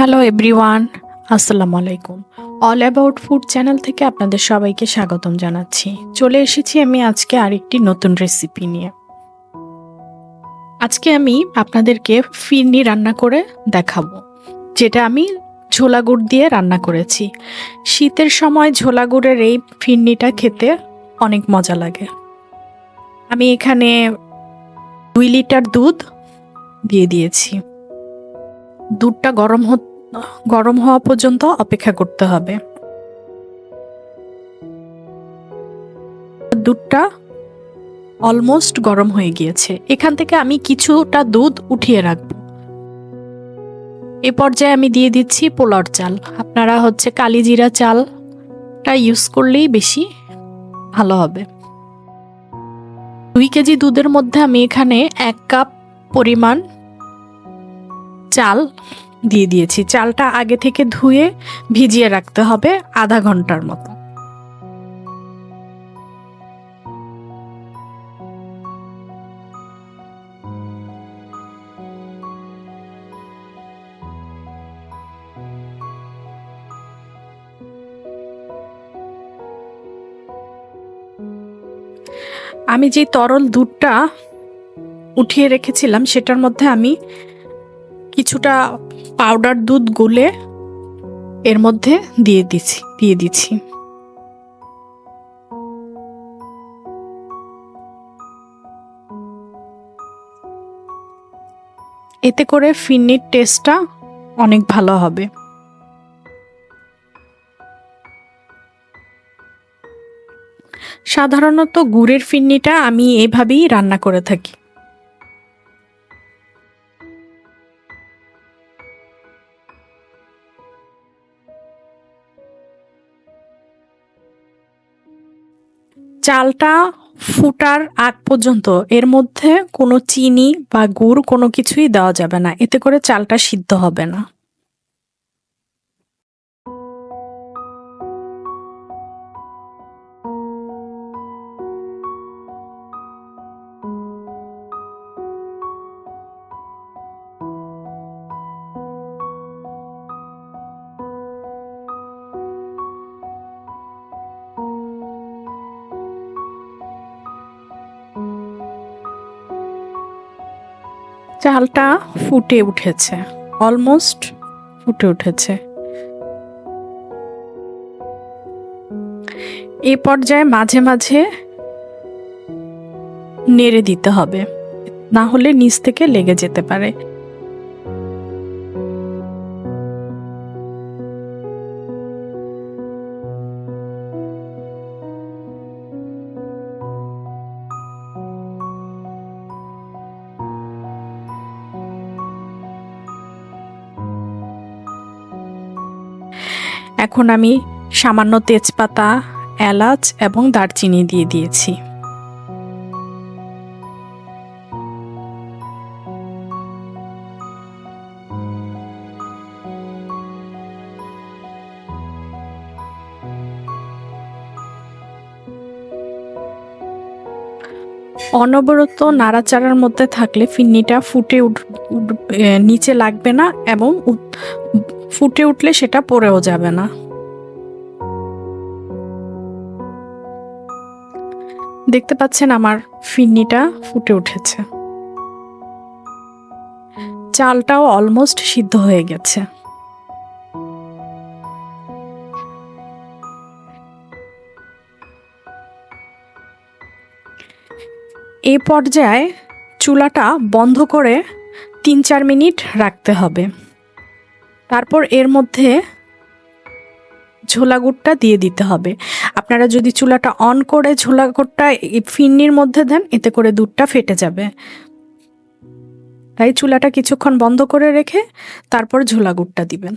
Hello everyone আসসালামু আলাইকুম all about food channel থেকে আপনাদের সবাইকে স্বাগতম জানাচ্ছি। চলে এসেছি আমি আজকে আরেকটি নতুন রেসিপি নিয়ে। আজকে আমি আপনাদেরকে ফিরনি রান্না করে দেখাবো। যেটা আমি ঝোলা গুড় দিয়ে রান্না করেছি। শীতের সময় ঝোলা গুড়ের এই ফিরনিটা খেতে অনেক মজা লাগে। আমি এখানে দুই লিটার দুধ দিয়ে দিয়েছি। দুধটা গরম হ গরম হওয়া পর্যন্ত অপেক্ষা করতে হবে। দুধটা অলমোস্ট গরম হয়ে গিয়েছে। এখান থেকে আমি কিছুটা দুধ উঠিয়ে রাখব। এ পর্যায়ে আমি দিয়ে দিচ্ছি পোলার চাল। আপনারা হচ্ছে কালিজিরা চালটা ইউজ করলেই বেশি ভালো হবে। দুই কেজি দুধের মধ্যে আমি এখানে এক কাপ পরিমাণ চাল দিয়ে দিয়েছি। চালটা আগে থেকে ধুয়ে ভিজিয়ে রাখতে হবে আধা ঘণ্টার মতো। আমি যে তরল দুধটা উঠিয়ে রেখেছিলাম, সেটার মধ্যে আমি কিছুটা পাউডার দুধ গুলে এর মধ্যে দিয়ে দিচ্ছি দিয়ে দিচ্ছি এতে করে ফিন্নির টেস্টটা অনেক ভালো হবে। সাধারণত গুড়ের ফিন্নিটা আমি এভাবেই রান্না করে থাকি। চালটা ফুটার আগ পর্যন্ত এর মধ্যে কোনো চিনি বা গুড় কোনো কিছুই দেওয়া যাবে না। এতে করে চালটা সিদ্ধ হবে না। চালটা ফুটে উঠেছে অলমোস্ট ফুটে উঠেছে। এ পর্যায়ে মাঝে মাঝে নেড়ে দিতে হবে, না হলে নিচ থেকে লেগে যেতে পারে। এখন আমি সামান্য তেজপাতা, এলাচ এবং দারচিনি দিয়ে দিয়েছি। অনবরত নাড়াচাড়ার মধ্যে থাকলে ফিন্নিটা ফুটে উঠ নিচে লাগবে না এবং ফুটে উঠলে সেটা পড়েও যাবে না। দেখতে পাচ্ছেন আমার ফিন্নিটা ফুটে উঠেছে। চালটাও অলমোস্ট সিদ্ধ হয়ে গেছে। এ পর্যায়ে চুলাটা বন্ধ করে তিন চার মিনিট রাখতে হবে। তারপর এর মধ্যে ঝোলা গুড়টা দিয়ে দিতে হবে। আপনারা যদি চুলাটা অন করে ঝোলা গুড়টা ফিন্নির মধ্যে দেন, এতে করে দুধটা ফেটে যাবে। তাই চুলাটা কিছুক্ষণ বন্ধ করে রেখে তারপর ঝোলা গুড়টা দিবেন।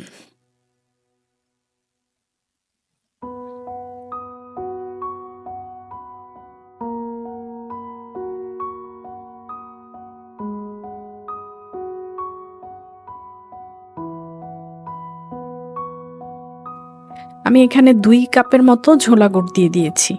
আমি এখানে দুই কাপের মতো ঝোলা গুড় দিয়ে দিয়েছি।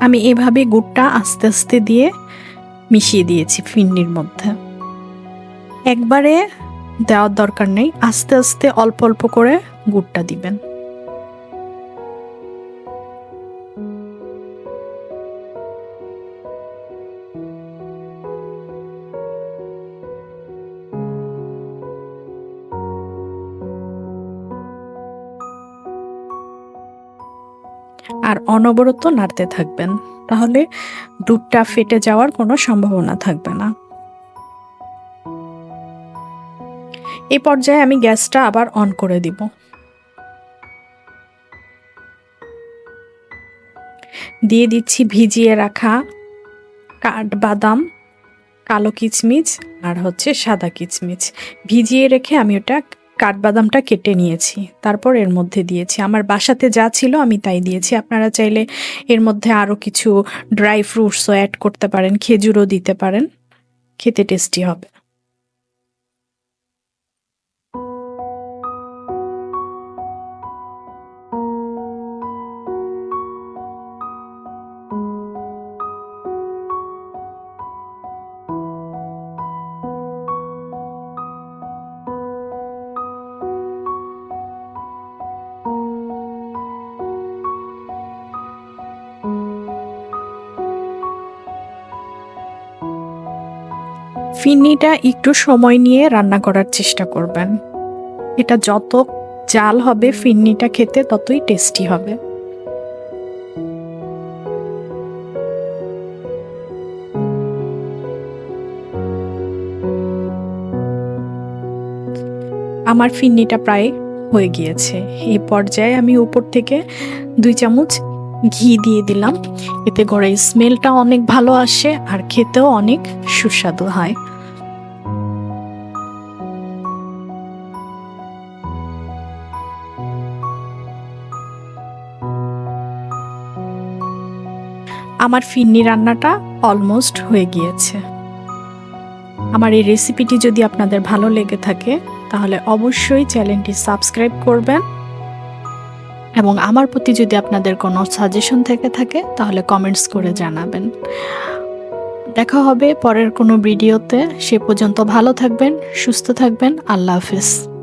আমি এভাবে গুড়টা আস্তে আস্তে দিয়ে মিশিয়ে দিয়েছি ফিন্নির মধ্যে। একবারে দেওয়ার দরকার নেই, আস্তে আস্তে অল্প অল্প করে গুড়টা দিবেন। আর অনবরত নাড়তে থাকবেন। তাহলে দুধটা ফেটে যাওয়ার কোনো সম্ভাবনা থাকবে না। এই পর্যায়ে আমি গ্যাসটা আবার অন করে দিব। দিয়ে দিচ্ছি ভিজিয়ে রাখা কাঠবাদাম, কালো কিচমিচ আর হচ্ছে সাদা কিচমিচ। ভিজিয়ে রেখে আমি ওটা কাঠবাদামটা কেটে নিয়েছি। তারপর এর মধ্যে দিয়েছি। আমার বাসাতে যা ছিল আমি তাই দিয়েছি। আপনারা চাইলে এর মধ্যে আরও কিছু ড্রাই ফ্রুটসও অ্যাড করতে পারেন, খেজুরও দিতে পারেন। খেতে টেস্টি হবে। ফিন্নিটা একটু সময় নিয়ে রান্না করার চেষ্টা করবেন। এটা যত জাল হবে ফিন্নিটা খেতে ততই টেস্টি হবে। আমার ফিন্নিটা প্রায় হয়ে গিয়েছে। এই পর্যায়ে আমি উপর থেকে দুই চামচ ঘি দিয়ে দিলাম। এতে করে স্মেলটা অনেক ভালো আসে আর খেতেও অনেক সুস্বাদু হয়। আমার ফিন্নি রান্নাটা অলমোস্ট হয়ে গিয়েছে। আমার এই রেসিপিটি যদি আপনাদের ভালো লেগে থাকে, তাহলে অবশ্যই চ্যানেলটি সাবস্ক্রাইব করবেন। এবং আমার প্রতি যদি আপনাদের কোনো সাজেশন থেকে থাকে, তাহলে কমেন্টস করে জানাবেন। দেখা হবে পরের কোনো ভিডিওতে সে পর্যন্ত ভালো থাকবেন, সুস্থ থাকবেন। আল্লাহ হাফিজ।